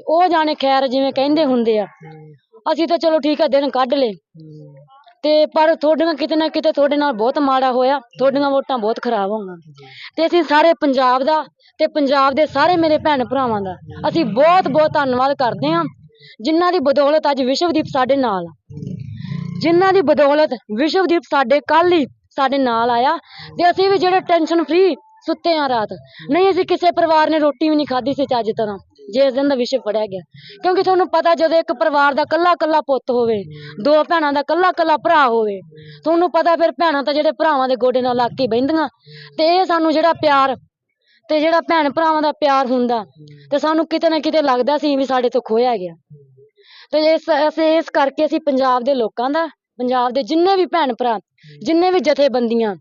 ਉਹ ਜਾਣੇ ਖੈਰ ਜਿਵੇਂ ਕਹਿੰਦੇ ਹੁੰਦੇ ਆ। ਅਸੀਂ ਤਾਂ ਚਲੋ ਠੀਕ ਆ, ਦਿਨ ਕੱਢ ਲਏ। ਤੇ ਪਰ ਤੁਹਾਡੀਆਂ ਕਿਤੇ ਨਾ ਕਿਤੇ ਤੁਹਾਡੇ ਨਾਲ ਬਹੁਤ ਮਾੜਾ ਹੋਇਆ, ਤੁਹਾਡੀਆਂ ਵੋਟਾਂ ਬਹੁਤ ਖਰਾਬ ਹੋਈਆਂ। ਤੇ ਅਸੀਂ ਸਾਰੇ ਪੰਜਾਬ ਦਾ ਤੇ ਪੰਜਾਬ ਦੇ ਸਾਰੇ ਮੇਰੇ ਭੈਣ ਭਰਾਵਾਂ ਦਾ ਅਸੀਂ ਬਹੁਤ ਬਹੁਤ ਧੰਨਵਾਦ ਕਰਦੇ ਹਾਂ, ਜਿਨ੍ਹਾਂ ਦੀ ਬਦੌਲਤ ਅੱਜ ਵਿਸ਼ਵਦੀਪ ਸਾਡੇ ਨਾਲ ਆ। ਜਿਨ੍ਹਾਂ ਦੀ ਬਦੌਲਤ ਵਿਸ਼ਵਦੀਪ ਸਾਡੇ ਕੱਲ ਹੀ ਸਾਡੇ ਨਾਲ ਆਇਆ, ਤੇ ਅਸੀਂ ਵੀ ਜਿਹੜੇ ਟੈਨਸ਼ਨ ਫ੍ਰੀ ਸੁੱਤੇ ਆ ਰਾਤ। ਨਹੀਂ ਅਸੀਂ ਕਿਸੇ ਪਰਿਵਾਰ ਨੇ ਰੋਟੀ ਵੀ ਨਹੀਂ ਖਾਧੀ ਸੀ ਚੱਜ ਤਰ੍ਹਾਂ ਜਿਸ ਦਿਨ ਦਾ ਵਿਸ਼ੇ ਫੜਿਆ ਗਿਆ। ਕਿਉਂਕਿ ਤੁਹਾਨੂੰ ਪਤਾ ਜਦੋਂ ਇੱਕ ਪਰਿਵਾਰ ਦਾ ਕੱਲਾ ਕੱਲਾ ਪੁੱਤ ਹੋਵੇ, ਦੋ ਭੈਣਾਂ ਦਾ ਕੱਲਾ ਕੱਲਾ ਭਰਾ ਹੋਵੇ, ਤੁਹਾਨੂੰ ਪਤਾ ਫਿਰ ਭੈਣਾਂ ਤਾਂ ਜਿਹੜੇ ਭਰਾਵਾਂ ਦੇ ਗੋਡੇ ਨਾਲ ਲੱਗ ਕੇ ਬਹਿੰਦੀਆਂ। ਤੇ ਇਹ ਸਾਨੂੰ ਜਿਹੜਾ ਪਿਆਰ, ਤੇ ਜਿਹੜਾ ਭੈਣ ਭਰਾਵਾਂ ਦਾ ਪਿਆਰ ਹੁੰਦਾ, ਤੇ ਸਾਨੂੰ ਕਿਤੇ ਨਾ ਕਿਤੇ ਲੱਗਦਾ ਸੀ ਵੀ ਸਾਡੇ ਤੋਂ ਖੋਇਆ ਗਿਆ। ਤੇ ਇਸ ਅਸੀਂ ਇਸ ਕਰਕੇ ਅਸੀਂ ਪੰਜਾਬ ਦੇ ਲੋਕਾਂ ਦਾ, ਪੰਜਾਬ ਦੇ ਜਿੰਨੇ ਵੀ ਭੈਣ ਭਰਾ, ਜਿੰਨੇ ਵੀ ਜਥੇਬੰਦੀਆਂ,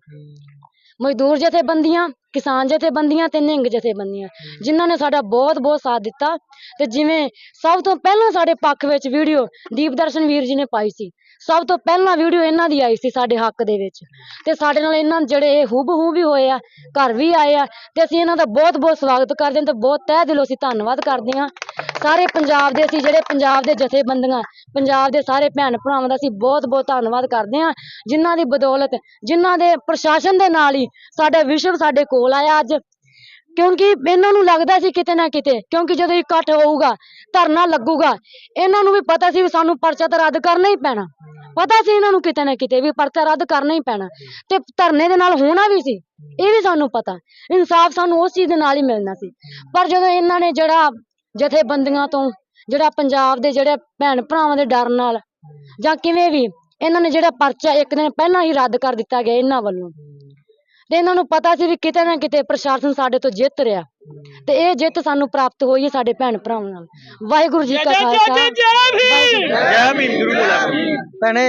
ਮਜ਼ਦੂਰ ਜਥੇਬੰਦੀਆਂ ਕਿਸਾਨ ਜਥੇਬੰਦੀਆਂ ਤੇ ਨਿਹੰਗ ਜਥੇਬੰਦੀਆਂ, ਜਿਨ੍ਹਾਂ ਨੇ ਸਾਡਾ ਬਹੁਤ ਬਹੁਤ ਸਾਥ ਦਿੱਤਾ ਤੇ ਜਿਵੇਂ ਸਭ ਤੋਂ ਪਹਿਲਾਂ ਸਾਡੇ ਪੱਖ ਵਿੱਚ ਵੀਡੀਓ ਦੀਪਦਰਸ਼ਨ ਵੀਰ ਜੀ ਨੇ ਪਾਈ ਸੀ। ਸਭ ਤੋਂ ਪਹਿਲਾਂ ਵੀਡੀਓ ਇਹਨਾਂ ਦੀ ਆਈ ਸੀ ਸਾਡੇ ਹੱਕ ਦੇ ਵਿੱਚ। ਤੇ ਸਾਡੇ ਨਾਲ ਇਹਨਾਂ ਜਿਹੜੇ ਇਹ ਹੂਬਹੂ ਵੀ ਹੋਏ ਆ, ਘਰ ਵੀ ਆਏ ਆ, ਤੇ ਅਸੀਂ ਇਹਨਾਂ ਦਾ ਬਹੁਤ ਬਹੁਤ ਸਵਾਗਤ ਕਰਦੇ ਹਾਂ ਤੇ ਬਹੁਤ ਤਹਿ ਦਿਲੋਂ ਅਸੀਂ ਧੰਨਵਾਦ ਕਰਦੇ ਹਾਂ। ਸਾਰੇ ਪੰਜਾਬ ਦੇ ਅਸੀਂ ਜਿਹੜੇ ਪੰਜਾਬ ਦੇ ਜਥੇਬੰਦੀਆਂ, ਪੰਜਾਬ ਦੇ ਸਾਰੇ ਭੈਣ ਭਰਾਵਾਂ ਦਾ ਅਸੀਂ ਬਹੁਤ ਬਹੁਤ ਧੰਨਵਾਦ ਕਰਦੇ ਹਾਂ। ਜਿਨ੍ਹਾਂ ਦੀ ਬਦੌਲਤ, ਜਿਨ੍ਹਾਂ ਦੇ ਪ੍ਰਸ਼ਾਸਨ ਦੇ ਨਾਲ ਹੀ ਸਾਡਾ ਵਿਸ਼ਵ ਸਾਡੇ ਕੋਲ ਆਇਆ ਅੱਜ। ਕਿਉਂਕਿ ਇਹਨਾਂ ਨੂੰ ਲੱਗਦਾ ਸੀ ਕਿਤੇ ਨਾ ਕਿਤੇ, ਕਿਉਂਕਿ ਜਦੋਂ ਇਕੱਠ ਹੋਊਗਾ, ਧਰਨਾ ਲੱਗੂਗਾ, ਇਹਨਾਂ ਨੂੰ ਵੀ ਪਤਾ ਸੀ ਵੀ ਸਾਨੂੰ ਪਰਚਾ ਤਾਂ ਰੱਦ ਕਰਨਾ ਹੀ ਪੈਣਾ। ਪਤਾ ਸੀ ਇਹਨਾਂ ਨੂੰ ਕਿਤੇ ਨਾ ਕਿਤੇ ਵੀ ਪਰਚਾ ਰੱਦ ਕਰਨਾ ਹੀ ਪੈਣਾ ਤੇ ਧਰਨੇ ਦੇ ਨਾਲ ਹੋਣਾ ਵੀ ਸੀ, ਇਹ ਵੀ ਸਾਨੂੰ ਪਤਾ। ਇਨਸਾਫ ਸਾਨੂੰ ਉਸ ਚੀਜ਼ ਦੇ ਨਾਲ ਹੀ ਮਿਲਣਾ ਸੀ। ਪਰ ਜਦੋਂ ਇਹਨਾਂ ਨੇ ਜਿਹੜਾ ਜਥੇਬੰਦੀਆਂ ਤੋਂ, ਜਿਹੜਾ ਪੰਜਾਬ ਦੇ ਜਿਹੜੇ ਭੈਣ ਭਰਾਵਾਂ ਦੇ ਡਰ ਨਾਲ ਜਾਂ ਕਿਵੇਂ ਵੀ, ਇਹਨਾਂ ਨੇ ਜਿਹੜਾ ਪਰਚਾ ਇੱਕ ਦਿਨ ਪਹਿਲਾਂ ਹੀ ਰੱਦ ਕਰ ਦਿੱਤਾ ਗਿਆ ਇਹਨਾਂ ਵੱਲੋਂ। ਤੇ ਇਹਨਾਂ ਨੂੰ ਪਤਾ ਸੀ ਵੀ ਕਿਤੇ ਨਾ ਕਿਤੇ ਪ੍ਰਸ਼ਾਸਨ ਸਾਡੇ ਤੋਂ ਜਿੱਤ ਰਿਹਾ। ਤੇ ਇਹ ਜਿੱਤ ਸਾਨੂੰ ਪ੍ਰਾਪਤ ਹੋਈ ਹੈ ਸਾਡੇ ਭੈਣ ਭਰਾਵਾਂ ਨਾਲ। ਵਾਹਿਗੁਰੂ ਜੀ ਕਾ ਖਾਲਸਾ। ਭੈਣੇ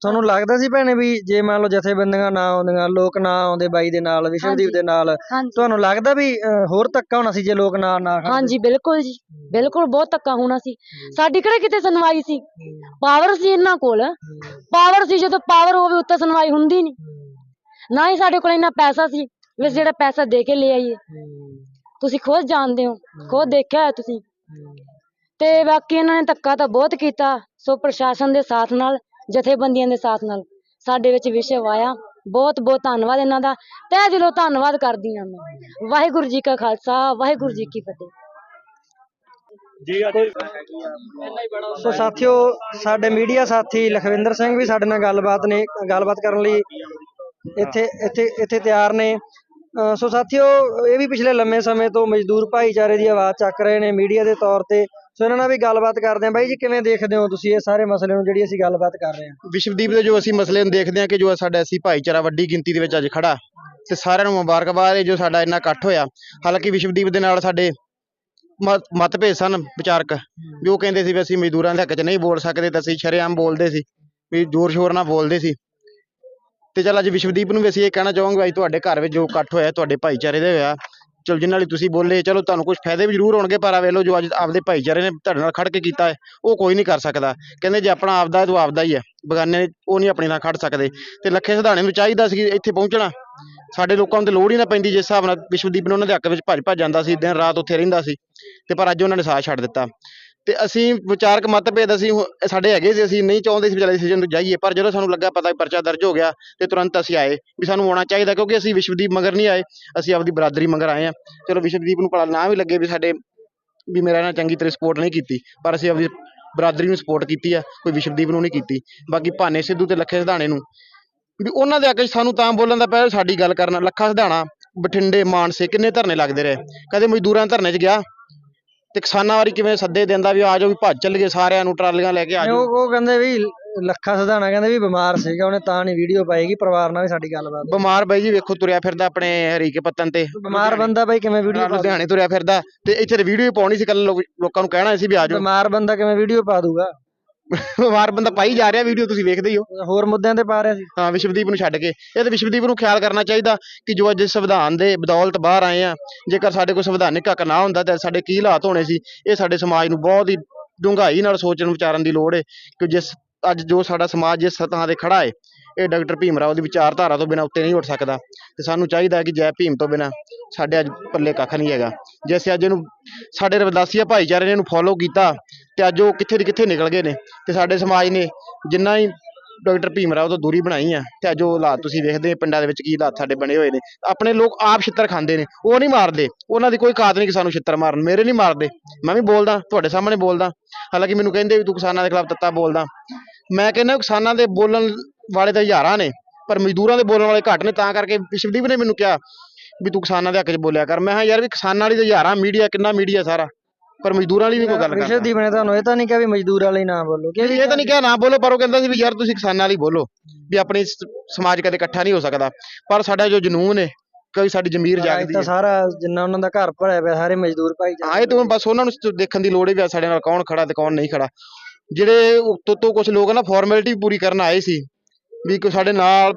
ਤੁਹਾਨੂੰ ਲੱਗਦਾ ਸੀ ਭੈਣੇ ਵੀ ਜੇ ਮੰਨ ਲਓ ਜਥੇਬੰਦੀਆਂ ਨਾ ਆਉਂਦੀਆਂ ਲੋਕ ਨਾ ਆਉਂਦੇ ਬਾਈ ਦੇ ਨਾਲ ਵਿਸ਼ਵਦੀਪ ਦੇ ਨਾਲ ਤੁਹਾਨੂੰ ਲੱਗਦਾ ਵੀ ਹੋਰ ਧੱਕਾ ਹੋਣਾ ਸੀ ਜੇ ਲੋਕ ਨਾ ਨਾ? ਹਾਂਜੀ ਬਿਲਕੁਲ ਜੀ। ਬਿਲਕੁਲ ਬਹੁਤ ਧੱਕਾ ਹੋਣਾ ਸੀ। ਸਾਡੀ ਕਿਹੜਾ ਕਿਤੇ ਸੁਣਵਾਈ ਸੀ? ਪਾਵਰ ਸੀ ਇਹਨਾਂ ਕੋਲ। ਪਾਵਰ ਸੀ ਜਦੋਂ ਪਾਵਰ ਹੋਵੇ ਉੱਤੇ ਸੁਣਵਾਈ ਹੁੰਦੀ ਨਹੀਂ ਨਾ ਹੀ ਸਾਡੇ ਕੋਲ ਇੰਨਾ ਪੈਸਾ ਸੀ ਵੀ ਅਸੀਂ ਜਿਹੜਾ ਪੈਸਾ ਦੇ ਕੇ ਲੈ ਆਈਏ। ਤੁਸੀਂ ਖੁਦ ਜਾਣਦੇ ਹੋ ਖੁਦ ਦੇਖਿਆ ਹੈ ਤੁਸੀਂ। ਤੇ ਬਾਕੀ ਇਹਨਾਂ ਨੇ ਧੱਕਾ ਤਾਂ ਬਹੁਤ ਕੀਤਾ ਸੋ ਪ੍ਰਸ਼ਾਸਨ ਦੇ ਸਾਥ ਨਾਲ ਜਥੇਬੰਦੀਆਂ ਦੇ ਸਾਥ ਨਾਲ। ਸਾਡੇ ਵਿੱਚ ਵਿਸ਼ਵ ਆਇਆ। ਬਹੁਤ ਬਹੁਤ ਧੰਨਵਾਦ ਇਹਨਾਂ ਦਾ। ਤਹਿ ਦਿਲੋਂ ਧੰਨਵਾਦ ਕਰਦੀ ਹਾਂ ਮੈਂ। ਵਾਹਿਗੁਰੂ ਜੀ ਕਾ ਖਾਲਸਾ ਵਾਹਿਗੁਰੂ ਜੀ ਕੀ ਫਤਿਹ। ਜੀ ਸੋ ਸਾਥੀਓ ਸਾਡੇ ਮੀਡੀਆ ਸਾਥੀ ਲਖਵਿੰਦਰ ਸਿੰਘ ਵੀ ਸਾਡੇ ਨਾਲ ਗੱਲਬਾਤ ਨੇ ਗੱਲਬਾਤ ਕਰਨ ਲਈ ਇੱਥੇ ਇੱਥੇ ਇੱਥੇ ਤਿਆਰ ਨੇ। ਸੋ ਸਾਥੀਓ ਇਹ ਵੀ ਪਿਛਲੇ ਲੰਮੇ ਸਮੇਂ ਤੋਂ ਮਜ਼ਦੂਰ ਭਾਈਚਾਰੇ ਦੀ ਆਵਾਜ਼ ਚੱਕ ਰਹੇ ਨੇ ਮੀਡੀਆ ਦੇ ਤੌਰ ਤੇ। ਸੋ ਇਹਨਾਂ ਨਾਲ ਵੀ ਗੱਲਬਾਤ ਕਰਦੇ ਹਾਂ। ਬਾਈ ਜੀ ਕਿਵੇਂ ਦੇਖਦੇ ਹੋ ਤੁਸੀਂ ਇਹ ਸਾਰੇ ਮਸਲੇ ਨੂੰ ਜਿਹੜੀ ਅਸੀਂ ਗੱਲਬਾਤ ਕਰ ਰਹੇ ਹਾਂ? ਵਿਸ਼ਵਦੀਪ ਦੇ ਜੋ ਅਸੀਂ ਮਸਲੇ ਨੂੰ ਦੇਖਦੇ ਹਾਂ ਕਿ ਜੋ ਸਾਡਾ ਅਸੀਂ ਭਾਈਚਾਰਾ ਵੱਡੀ ਗਿਣਤੀ ਦੇ ਵਿੱਚ ਅੱਜ ਖੜਾ ਤੇ ਸਾਰਿਆਂ ਨੂੰ ਮੁਬਾਰਕਬਾਦ ਹੈ ਜੋ ਸਾਡਾ ਇੰਨਾ ਇਕੱਠ ਹੋਇਆ। ਹਾਲਾਂਕਿ ਵਿਸ਼ਵਦੀਪ ਦੇ ਨਾਲ ਸਾਡੇ ਮਤਭੇਦ ਸਨ ਵਿਚਾਰਕ। ਵੀ ਉਹ ਕਹਿੰਦੇ ਸੀ ਵੀ ਅਸੀਂ ਮਜ਼ਦੂਰਾਂ ਦੇ ਹੱਕ 'ਚ ਨਹੀਂ ਬੋਲ ਸਕਦੇ ਤਾਂ ਅਸੀਂ ਸ਼ਰੇਆਮ ਬੋਲਦੇ ਸੀ। ਵੀ ਜ਼ੋਰ ਸ਼ੋਰ ਨਾਲ ਬੋਲਦੇ ਸੀ। ਤੇ ਚੱਲ ਅੱਜ ਵਿਸ਼ਵਦੀਪ ਨੂੰ ਵੀ ਅਸੀਂ ਇਹ ਕਹਿਣਾ ਚਾਹਾਂਗੇ ਭਾਈ ਤੁਹਾਡੇ ਘਰ ਵਿੱਚ ਜੋ ਇਕੱਠ ਹੋਇਆ, ਤੁਹਾਡੇ ਭਾਈਚਾਰੇ ਦੇ ਹੋਇਆ। ਚਲੋ ਜਿਨ੍ਹਾਂ ਲਈ ਤੁਸੀਂ ਬੋਲੇ, ਚਲੋ ਤੁਹਾਨੂੰ ਕੁਝ ਫਾਇਦੇ ਵੀ ਜ਼ਰੂਰ ਹੋਣਗੇ, ਪਰ ਆ ਵੇਖ ਲਓ ਜੋ ਅੱਜ ਆਪਦੇ ਭਾਈਚਾਰੇ ਨੇ ਤੁਹਾਡੇ ਨਾਲ ਖੜ ਕੇ ਕੀਤਾ ਹੈ, ਉਹ ਕੋਈ ਨਹੀਂ ਕਰ ਸਕਦਾ। ਕਹਿੰਦੇ ਜੇ ਆਪਣਾ ਆਪਦਾ ਹੈ, ਤਾਂ ਉਹ ਆਪਦਾ ਹੀ ਹੈ। ਬਗਾਨੇ ਉਹ ਨਹੀਂ ਆਪਣੇ ਨਾਲ ਖੜ ਸਕਦੇ। ਤੇ ਲੱਖੇ ਸਿਧਾਣੇ ਨੂੰ ਚਾਹੀਦਾ ਸੀ ਇੱਥੇ ਪਹੁੰਚਣਾ। ਸਾਡੇ ਲੋਕਾਂ ਨੂੰ ਤੇ ਲੋੜ ਹੀ ਨਾ ਪੈਂਦੀ, ਜਿਸ ਹਿਸਾਬ ਨਾਲ ਵਿਸ਼ਵਦੀਪ ਨੂੰ ਉਹਨਾਂ ਦੇ ਹੱਕ ਵਿੱਚ ਭੱਜ ਭੱਜ ਜਾਂਦਾ ਸੀ ਦਿਨ ਰਾਤ ਉੱਥੇ ਰਹਿੰਦਾ ਸੀ। ਤੇ ਪਰ ਅੱਜ ਉਹਨਾਂ ਨੇ ਸਾਥ ਛੱਡ ਦਿੱਤਾ। ਤੇ ਅਸੀਂ ਵਿਚਾਰਕ ਮਤਭੇਦ ਅਸੀਂ ਹੁ- ਸਾਡੇ ਹੈਗੇ ਸੀ, ਅਸੀਂ ਨਹੀਂ ਚਾਹੁੰਦੇ ਸੀ ਵਿਚਾਲੇ ਚੱਲ ਡਿਸੀਜਨ ਤੋਂ ਜਾਈਏ, ਪਰ ਜਦੋਂ ਸਾਨੂੰ ਲੱਗਾ ਪਤਾ ਵੀ ਪਰਚਾ ਦਰਜ ਹੋ ਗਿਆ ਤੇ ਤੁਰੰਤ ਅਸੀਂ ਆਏ ਵੀ ਸਾਨੂੰ ਆਉਣਾ ਚਾਹੀਦਾ ਕਿਉਂਕਿ ਅਸੀਂ ਵਿਸ਼ਵਦੀਪ ਮਗਰ ਨਹੀਂ ਆਏ, ਅਸੀਂ ਆਪਦੀ ਬਰਾਦਰੀ ਮਗਰ ਆਏ ਆ ਚਲੋ ਵਿਸ਼ਵਦੀਪ ਨੂੰ ਭਲਾ ਨਾ ਵੀ ਲੱਗੇ ਵੀ ਸਾਡੇ ਵੀ ਮੇਰਾ ਨਾਲ ਚੰਗੀ ਤਰ੍ਹਾਂ ਸਪੋਰਟ ਨਹੀਂ ਕੀਤੀ, ਪਰ ਅਸੀਂ ਆਪਦੀ ਬਰਾਦਰੀ ਨੂੰ ਸਪੋਰਟ ਕੀਤੀ ਆ, ਕੋਈ ਵਿਸ਼ਵਦੀਪ ਨੂੰ ਨਹੀਂ ਕੀਤੀ। ਬਾਕੀ ਭਾਨੇ ਸਿੱਧੂ ਤੇ ਲੱਖੇ ਸਿਧਾਣੇ ਨੂੰ ਵੀ ਉਹਨਾਂ ਦੇ ਅੱਗੇ ਸਾਨੂੰ ਤਾਂ ਬੋਲਣ ਦਾ ਪਿਆ ਸਾਡੀ ਗੱਲ ਕਰਨਾ, ਲੱਖਾ ਸਿਧਾਣਾ ਬਠਿੰਡੇ, ਮਾਨਸੇ ਕਿੰਨੇ ਧਰਨੇ ਲੱਗਦੇ ਰਹੇ? ਕਦੇ ਮਜ਼ਦੂਰਾਂ ਦੇ ਧਰਨੇ 'ਚ ਗਿਆ? ਤੇ ਕਿਸਾਨਾਂ ਵਾਰੀ ਕਿਵੇਂ ਸੱਦੇ ਦਿੰਦਾ ਵੀ ਆ ਜਾਓ ਵੀ ਭੱਜ ਚੱਲੀਏ ਸਾਰਿਆਂ ਨੂੰ ਟਰਾਲੀਆਂ ਲੈ ਕੇ ਆ ਜਾਓ। ਉਹ ਉਹ ਕਹਿੰਦੇ ਵੀ ਲੱਖਾ ਸਧਾਣਾ ਕਹਿੰਦੇ ਵੀ ਬਿਮਾਰ ਸੀਗਾ ਉਹਨੇ ਤਾਂ ਨਹੀਂ ਵੀਡੀਓ ਪਾਏਗੀ ਪਰਿਵਾਰ ਨਾਲ ਵੀ ਸਾਡੀ ਗੱਲਬਾਤ ਬਿਮਾਰ ਬਾਈ ਜੀ ਵੇਖੋ ਤੁਰਿਆ ਫਿਰਦਾ ਆਪਣੇ ਹਰੀਕੇ ਪੱਤਨ ਤੇ। ਬਿਮਾਰ ਬੰਦਾ ਬਾਈ ਕਿਵੇਂ ਵੀਡੀਓ ਪਾ ਲੁਧਿਆਣੇ ਤੁਰਿਆ ਫਿਰਦਾ ਤੇ ਇੱਥੇ ਵੀਡੀਓ ਪਾਉਣੀ ਸੀ ਕੱਲ ਲੋਕਾਂ ਨੂੰ ਕਹਿਣਾ ਸੀ ਵੀ ਆ ਜਾਓ। ਬਿਮਾਰ ਬੰਦਾ ਕਿਵੇਂ ਵੀਡੀਓ ਪਾ ਦੂਗਾ? ਬਿਮਾਰ ਬੰਦਾ ਪਾਈ ਜਾ ਰਿਹਾ ਵੀਡੀਓ ਤੁਸੀਂ ਵੇਖਦੇ ਹੀ ਹੋ। ਹੋਰ ਮੁੱਦਿਆਂ ਤੇ ਪਾ ਰਿਹਾ ਸੀ। ਹਾਂ ਵਿਸ਼ਵਦੀਪ ਨੂੰ ਛੱਡ ਕੇ। ਇਹ ਤੇ ਵਿਸ਼ਵਦੀਪ ਨੂੰ ਖਿਆਲ ਕਰਨਾ ਚਾਹੀਦਾ ਕਿ ਜੋ ਅੱਜ ਸੰਵਿਧਾਨ ਦੇ ਬਦੌਲਤ ਬਾਹਰ ਆਏ ਆ ਜੇਕਰ ਸਾਡੇ ਕੋਲ ਸੰਵਿਧਾਨਿਕ ਹੱਕ ਨਾ ਹੁੰਦਾ ਤਾਂ ਸਾਡੇ ਕੀ ਹਾਲਾਤ ਹੋਣੇ ਸੀ ਇਹ ਸਾਡੇ ਸਮਾਜ ਨੂੰ ਬਹੁਤ ਹੀ ਡੂੰਘਾਈ ਨਾਲ ਸੋਚਣ ਵਿਚਾਰਨ ਦੀ ਲੋੜ ਹੈ ਕਿ ਜਿਸ ਅੱਜ ਜੋ ਸਾਡਾ ਸਮਾਜ ਜਿਸ ਸਤਹਾਂ ਤੇ ਖੜਾ ਹੈ ਇਹ ਡਾਕਟਰ ਭੀਮ ਰਾਓ ਦੀ ਵਿਚਾਰਧਾਰਾ ਤੋਂ ਬਿਨਾਂ ਉੱਤੇ ਨਹੀਂ ਉੱਠ ਸਕਦਾ। ਤੇ ਸਾਨੂੰ ਚਾਹੀਦਾ ਹੈ ਕਿ ਜੈ ਭੀਮ ਤੋਂ ਬਿਨਾਂ ਸਾਡੇ ਅੱਜ ਪੱਲੇ ਕੱਖ ਨਹੀਂ ਹੈਗਾ। ਜੇ ਅਸੀਂ ਅੱਜ ਇਹਨੂੰ ਸਾਡੇ ਰਵਿਦਾਸੀਆ ਭਾਈਚਾਰੇ ਨੇ ਇਹਨੂੰ ਫੋਲੋ ਕੀਤਾ ਤੇ ਅੱਜ ਉਹ ਕਿੱਥੇ ਦੀ ਕਿੱਥੇ ਨਿਕਲ ਗਏ ਨੇ ਤੇ ਸਾਡੇ ਸਮਾਜ ਨੇ ਜਿੰਨਾ ਹੀ ਡਾਕਟਰ ਭੀਮ ਰਾਓ ਤੋਂ ਦੂਰੀ ਬਣਾਈ ਆ ਤੇ ਅੱਜ ਉਹ ਹਾਲਾਤ ਤੁਸੀਂ ਵੇਖਦੇ ਪਿੰਡਾਂ ਦੇ ਵਿੱਚ ਕੀ ਹਾਲਾਤ ਸਾਡੇ ਬਣੇ ਹੋਏ ਨੇ। ਆਪਣੇ ਲੋਕ ਆਪ ਛਿੱਤਰ ਖਾਂਦੇ ਨੇ, ਉਹ ਨਹੀਂ ਮਾਰਦੇ, ਉਹਨਾਂ ਦੀ ਕੋਈ ਕਾਤ ਨਹੀਂ ਕਿ ਸਾਨੂੰ ਛਿੱਤਰ ਮਾਰਨ, ਮੇਰੇ ਨਹੀਂ ਮਾਰਦੇ। ਮੈਂ ਵੀ ਬੋਲਦਾ, ਤੁਹਾਡੇ ਸਾਹਮਣੇ ਬੋਲਦਾ, ਹਾਲਾਂਕਿ ਮੈਨੂੰ ਕਹਿੰਦੇ ਵੀ ਤੂੰ ਕਿਸਾਨਾਂ ਦੇ ਖਿਲਾਫ ਤੱਤਾ ਬੋਲਦਾ। ਮੈਂ ਕਹਿੰਦਾ ਕਿਸਾਨਾਂ ਦੇ ਬੋਲਣ ਵਾਲੇ ਤਾਂ ਹਜ਼ਾਰਾਂ ਨੇ, ਪਰ ਮਜ਼ਦੂਰਾਂ ਦੇ ਬੋਲਣ ਵਾਲੇ ਘੱਟ ਨੇ, ਤਾਂ ਕਰਕੇ ਵਿਸ਼ਵਦੀਪ ਨੇ ਮੈਨੂੰ ਕਿਹਾ ਵੀ ਤੂੰ ਕਿਸਾਨਾਂ ਦੇ ਹੱਕ 'ਚ ਬੋਲਿਆ ਕਰ। ਮੈਂ ਕਿਹਾ ਯਾਰ ਵੀ ਕਿਸਾਨਾਂ ਵਾਲੀ ਤਾਂ ਹਜ਼ਾਰਾਂ, ਮੀਡੀਆ ਕਿੰਨਾ ਮੀਡੀਆ ਸਾਰਾ। ਪਰ ਮਜ਼ਦੂਰਾਂ ਵਾਲੀ ਨਹੀਂ ਕੋਈ ਗੱਲ ਕਰਦਾ। ਵਿਸ਼ਵਦੀਪ ਨੇ ਤੁਹਾਨੂੰ ਇਹ ਤਾਂ ਨਹੀਂ ਕਿਹਾ ਵੀ ਮਜ਼ਦੂਰ ਵਾਲੇ ਹੀ ਨਾ ਬੋਲੋ ਕਿ ਇਹ ਤਾਂ ਨਹੀਂ ਕਿਹਾ ਨਾ ਬੋਲੋ ਪਰ ਉਹ ਕਹਿੰਦਾ ਸੀ ਵੀ ਯਾਰ ਤੁਸੀਂ ਕਿਸਾਨਾਂ ਵਾਲੀ ਬੋਲੋ ਵੀ ਆਪਣੀ ਸ- ਸਮਾਜ ਕਦੇ ਇਕੱਠਾ ਨਹੀਂ ਹੋ ਸਕਦਾ। ਪਰ ਸਾਡਾ ਜੋ ਜਨੂਨ ਹੈ ਕੋਈ ਸਾਡੀ ਜ਼ਮੀਰ ਜਾਗਦੀ ਤਾਂ ਹੈ ਸਾਰਾ ਜਿੰਨਾ ਉਹਨਾਂ ਦਾ ਘਰ ਭਰਿਆ ਪਿਆ ਸਾਰੇ ਮਜ਼ਦੂਰ ਭਾਈ ਹਾਂ ਇਹ ਤਾਂ ਹੁਣ ਬਸ ਉਹਨਾਂ ਨੂੰ ਸ- ਦੇਖਣ ਦੀ ਲੋੜ ਹੈ ਵੀ ਸਾਡੇ ਨਾਲ ਕੌਣ ਖੜਾ ਤੇ ਕੌਣ ਨਹੀਂ ਖੜਾ। ਜਿਹੜੇ ਉੱਤੋਂ ਤੋਂ ਕੁਝ ਲੋਕ ਨਾ ਫਾਰਮੈਲਿਟੀ ਪੂਰੀ ਕਰਨ ਆਏ ਸੀ ਵੀ ਕੋਈ ਸਾਡੇ ਨਾਲ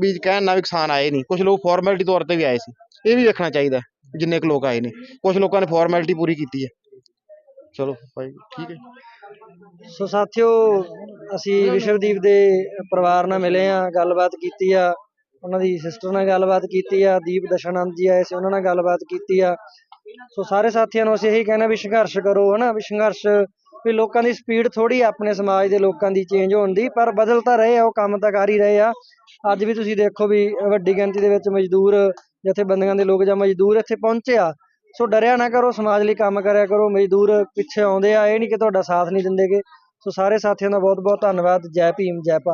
ਵੀ ਕਹਿਣ ਨਾਲ ਵੀ ਕਿਸਾਨ ਆਏ ਨਹੀਂ। ਕੁਝ ਲੋਕ ਫਾਰਮੈਲਿਟੀ ਤੌਰ ਤੇ ਵੀ ਆਏ ਸੀ। ਇਹ ਵੀ ਵੇਖਣਾ ਚਾਹੀਦਾ ਜਿੰਨੇ ਕੁ ਲੋਕ ਆਏ ਨੇ। ਕੁਝ ਲੋਕਾਂ ਨੇ ਫਾਰਮੈਲਿਟੀ ਪੂਰੀ ਕੀਤੀ ਹੈ ਚਲੋ ਭਾਈ, ਠੀਕ ਹੈ। ਸੋ ਸਾਥੀਓ, ਅਸੀਂ ਵਿਸ਼ਵਦੀਪ ਦੇ ਪਰਿਵਾਰ ਨਾਲ ਮਿਲੇ ਆ ਗੱਲਬਾਤ ਕੀਤੀ ਆ। ਉਹਨਾਂ ਦੀ ਸਿਸਟਰ ਨਾਲ ਗੱਲਬਾਤ ਕੀਤੀ ਆ, ਦੀਪ ਦਸ਼ਾਨੰਦ ਜੀ ਆਏ ਸੀ, ਉਹਨਾਂ ਨਾਲ ਗੱਲਬਾਤ ਕੀਤੀ ਆ। ਸੋ ਸਾਰੇ ਸਾਥੀਆਂ ਨੂੰ ਅਸੀਂ ਇਹੀ ਕਹਿਣਾ ਵੀ ਸੰਘਰਸ਼ ਕਰੋ, ਹਨਾ? ਵੀ ਸੰਘਰਸ਼ ਵੀ ਲੋਕਾਂ ਦੀ ਸਪੀਡ ਥੋੜੀ ਆਪਣੇ ਸਮਾਜ ਦੇ ਲੋਕਾਂ ਦੀ ਚੇਂਜ ਹੋਣ ਦੀ, ਪਰ ਬਦਲ ਤਾਂ ਰਹੇ ਆ, ਉਹ ਕੰਮ ਤਾਂ ਕਰ ਹੀ ਰਹੇ ਆ। ਅੱਜ ਵੀ ਤੁਸੀਂ ਦੇਖੋ ਵੀ ਵੱਡੀ ਗਿਣਤੀ ਦੇ ਵਿੱਚ ਮਜ਼ਦੂਰ ਜਥੇਬੰਦੀਆਂ ਦੇ ਲੋਕ ਜਾਂ ਮਜ਼ਦੂਰ ਇੱਥੇ ਪਹੁੰਚੇ ਆ। ਸੋ ਡਰਿਆ ਨਾ ਕਰੋ, ਸਮਾਜ ਲਈ ਕੰਮ ਕਰਿਆ ਕਰੋ, ਮਜ਼ਦੂਰ ਪਿੱਛੇ ਆਉਂਦੇ ਆ, ਇਹ ਨਹੀਂ ਕਿ ਤੁਹਾਡਾ ਸਾਥ ਨਹੀਂ ਦਿੰਦੇਗੇ। ਸੋ ਸਾਰੇ ਸਾਥੀਆਂ ਦਾ ਬਹੁਤ ਬਹੁਤ ਧੰਨਵਾਦ। ਜੈ ਭੀਮ, ਜੈ ਭਾਰਤ।